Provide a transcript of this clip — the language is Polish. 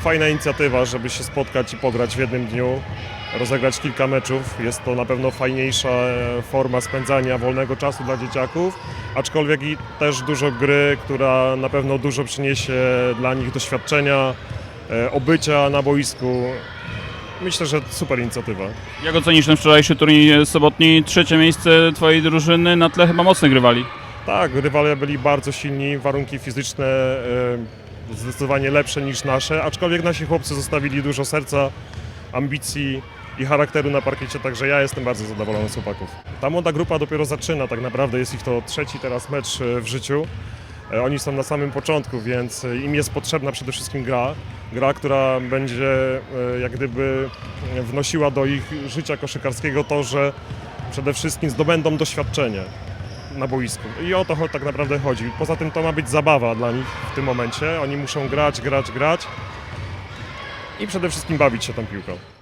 Fajna inicjatywa, żeby się spotkać i pograć w jednym dniu, rozegrać kilka meczów. Jest to na pewno fajniejsza e, forma spędzania wolnego czasu dla dzieciaków, aczkolwiek i też dużo gry, która na pewno dużo przyniesie dla nich doświadczenia, e, obycia na boisku. Myślę, że super inicjatywa. Jak ocenisz ten wczorajszy turniej sobotni? Trzecie miejsce twojej drużyny na tle chyba mocnych rywali. Tak, rywale byli bardzo silni, warunki fizyczne e, zdecydowanie lepsze niż nasze, aczkolwiek nasi chłopcy zostawili dużo serca, ambicji i charakteru na parkiecie, także ja jestem bardzo zadowolony z chłopaków. Ta młoda grupa dopiero zaczyna, tak naprawdę jest ich to trzeci teraz mecz e, w życiu. E, Oni są na samym początku, więc e, im jest potrzebna przede wszystkim gra. Gra, która będzie jak gdyby wnosiła do ich życia koszykarskiego to, że przede wszystkim zdobędą doświadczenie na boisku. I o to tak naprawdę chodzi. Poza tym to ma być zabawa dla nich w tym momencie. Oni muszą grać, grać, grać i przede wszystkim bawić się tą piłką.